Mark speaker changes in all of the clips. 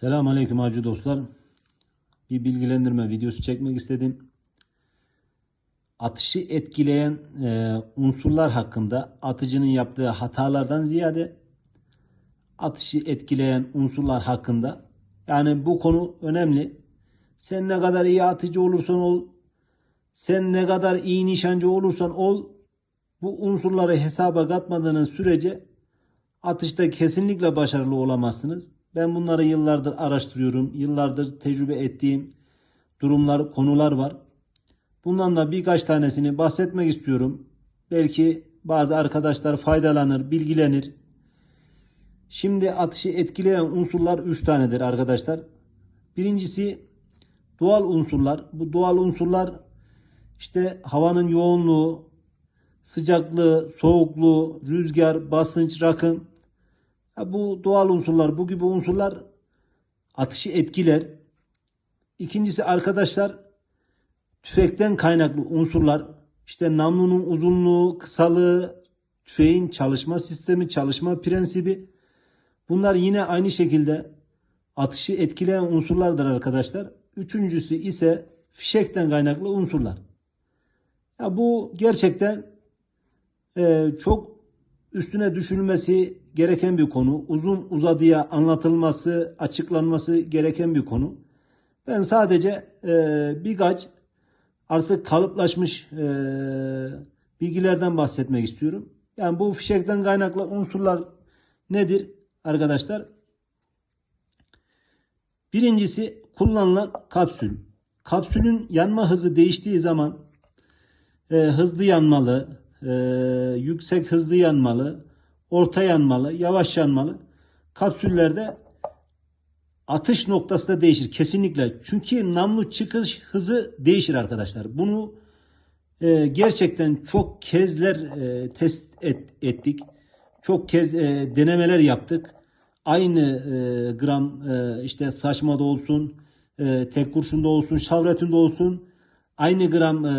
Speaker 1: Selamun Aleyküm hacı dostlar. Bir bilgilendirme videosu çekmek istedim. Atışı etkileyen e, unsurlar hakkında atıcının yaptığı hatalardan ziyade atışı etkileyen unsurlar hakkında yani bu konu önemli. Sen ne kadar iyi atıcı olursan ol, sen ne kadar iyi nişancı olursan ol, bu unsurları hesaba katmadığınız sürece atışta kesinlikle başarılı olamazsınız. Ben bunları yıllardır araştırıyorum. Yıllardır tecrübe ettiğim durumlar, konular var. Bundan da birkaç tanesini bahsetmek istiyorum. Belki bazı arkadaşlar faydalanır, bilgilenir. Şimdi atışı etkileyen unsurlar 3 tanedir arkadaşlar. Birincisi doğal unsurlar. Bu doğal unsurlar işte havanın yoğunluğu, sıcaklığı, soğukluğu, rüzgar, basınç, rakım. Bu doğal unsurlar, bu gibi unsurlar atışı etkiler. İkincisi arkadaşlar tüfekten kaynaklı unsurlar. İşte namlunun uzunluğu, kısalığı, tüfeğin çalışma sistemi, çalışma prensibi. Bunlar yine aynı şekilde atışı etkileyen unsurlardır arkadaşlar. Üçüncüsü ise fişekten kaynaklı unsurlar. Ya bu gerçekten e, çok üstüne düşünülmesi gereken bir konu. Uzun uzadıya anlatılması, açıklanması gereken bir konu. Ben sadece e, birkaç artık kalıplaşmış e, bilgilerden bahsetmek istiyorum. Yani bu fişekten kaynaklı unsurlar nedir arkadaşlar? Birincisi kullanılan kapsül. Kapsülün yanma hızı değiştiği zaman e, hızlı yanmalı, e, yüksek hızlı yanmalı, orta yanmalı, yavaş yanmalı. Kapsüllerde atış noktası da değişir kesinlikle. Çünkü namlu çıkış hızı değişir arkadaşlar. Bunu e, gerçekten çok kezler e, test et, ettik. Çok kez e, denemeler yaptık. Aynı e, gram e, işte saçmada olsun, e, tek kurşunda olsun, şavretinde olsun. Aynı gram e,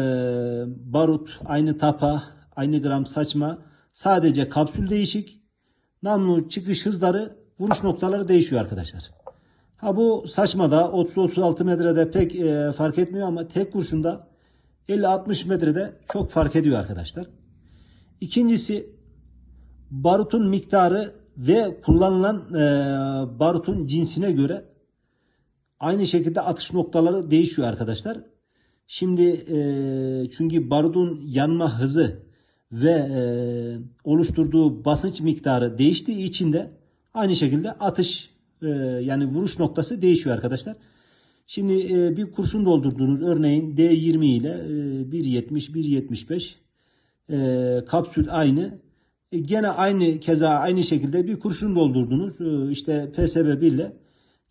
Speaker 1: barut, aynı tapa, aynı gram saçma. Sadece kapsül değişik. Namlu çıkış hızları, vuruş noktaları değişiyor arkadaşlar. Ha bu saçmada 30-36 metrede pek e, fark etmiyor ama tek kurşunda 50-60 metrede çok fark ediyor arkadaşlar. İkincisi barutun miktarı ve kullanılan e, barutun cinsine göre aynı şekilde atış noktaları değişiyor arkadaşlar. Şimdi e, çünkü barutun yanma hızı ve e, oluşturduğu basınç miktarı değiştiği için de aynı şekilde atış e, yani vuruş noktası değişiyor arkadaşlar. Şimdi e, bir kurşun doldurduğunuz örneğin D20 ile e, 1.70 1.75 e, kapsül aynı. E, gene aynı keza aynı şekilde bir kurşun doldurdunuz e, işte PSB 1 ile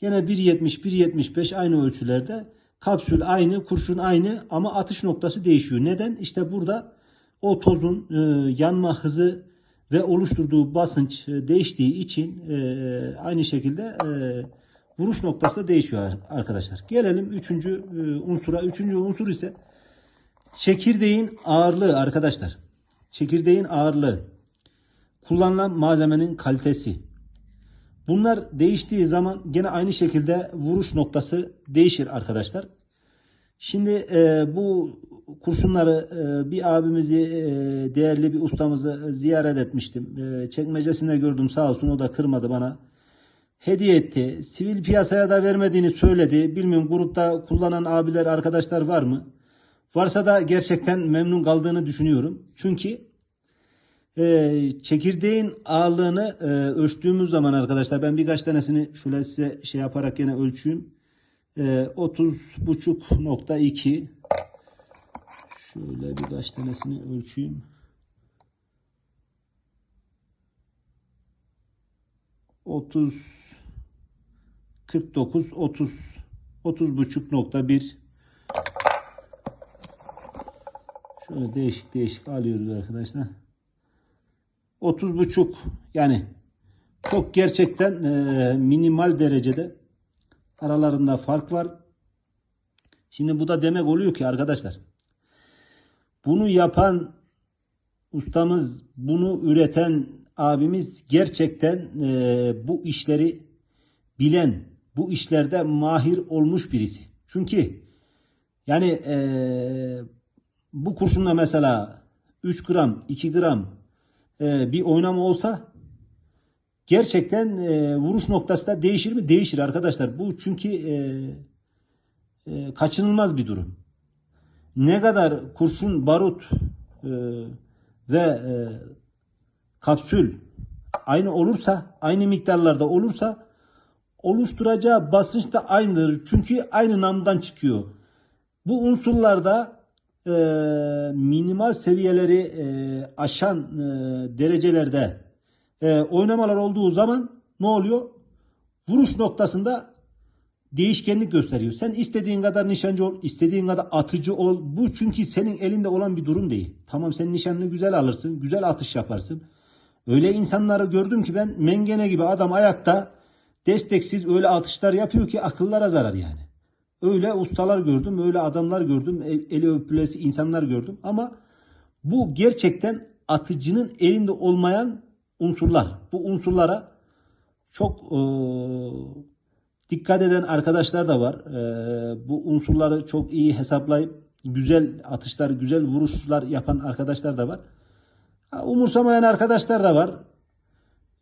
Speaker 1: gene 1.70 1.75 aynı ölçülerde kapsül aynı kurşun aynı ama atış noktası değişiyor. Neden? İşte burada o tozun e, yanma hızı ve oluşturduğu basınç e, değiştiği için e, aynı şekilde e, vuruş noktası da değişiyor arkadaşlar. Gelelim üçüncü e, unsura. Üçüncü unsur ise çekirdeğin ağırlığı arkadaşlar. Çekirdeğin ağırlığı. Kullanılan malzemenin kalitesi. Bunlar değiştiği zaman gene aynı şekilde vuruş noktası değişir arkadaşlar. Şimdi e, bu kurşunları e, bir abimizi e, değerli bir ustamızı ziyaret etmiştim. E, çekmecesinde gördüm sağ olsun o da kırmadı bana. Hediye etti. Sivil piyasaya da vermediğini söyledi. Bilmiyorum grupta kullanan abiler arkadaşlar var mı? Varsa da gerçekten memnun kaldığını düşünüyorum. Çünkü e, çekirdeğin ağırlığını e, ölçtüğümüz zaman arkadaşlar ben birkaç tanesini şöyle size şey yaparak yine ölçeyim. E, 30.2 Şöyle birkaç tanesini ölçeyim. Otuz, kırk dokuz, otuz, otuz buçuk nokta bir. Şöyle değişik değişik alıyoruz arkadaşlar. Otuz buçuk yani çok gerçekten e, minimal derecede aralarında fark var. Şimdi bu da demek oluyor ki arkadaşlar bunu yapan ustamız, bunu üreten abimiz gerçekten e, bu işleri bilen, bu işlerde mahir olmuş birisi. Çünkü yani eee, bu kurşunla mesela 3 gram, 2 gram eee, bir oynama olsa gerçekten eee, vuruş noktası da değişir mi? Değişir arkadaşlar. Bu çünkü eee, eee, kaçınılmaz bir durum. Ne kadar kurşun, barut eee, ve eee, kapsül aynı olursa, aynı miktarlarda olursa oluşturacağı basınç da aynıdır. Çünkü aynı namdan çıkıyor. Bu unsurlarda e, minimal seviyeleri e, aşan e, derecelerde e, oynamalar olduğu zaman ne oluyor? Vuruş noktasında değişkenlik gösteriyor. Sen istediğin kadar nişancı ol, istediğin kadar atıcı ol. Bu çünkü senin elinde olan bir durum değil. Tamam sen nişanını güzel alırsın, güzel atış yaparsın. Öyle insanları gördüm ki ben mengene gibi adam ayakta desteksiz öyle atışlar yapıyor ki akıllara zarar yani. Öyle ustalar gördüm, öyle adamlar gördüm, el- eli öpülesi insanlar gördüm ama bu gerçekten atıcının elinde olmayan unsurlar. Bu unsurlara çok eee, dikkat eden arkadaşlar da var. Eee, bu unsurları çok iyi hesaplayıp güzel atışlar, güzel vuruşlar yapan arkadaşlar da var. Umursamayan arkadaşlar da var.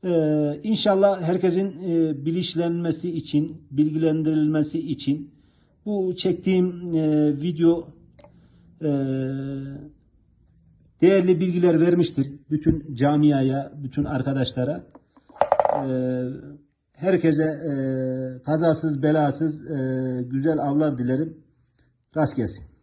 Speaker 1: Ee, inşallah herkesin e, bilinçlenmesi için, bilgilendirilmesi için bu çektiğim e, video e, değerli bilgiler vermiştir. Bütün camiaya, bütün arkadaşlara. Ee, herkese e, kazasız belasız e, güzel avlar dilerim. Rast gelsin.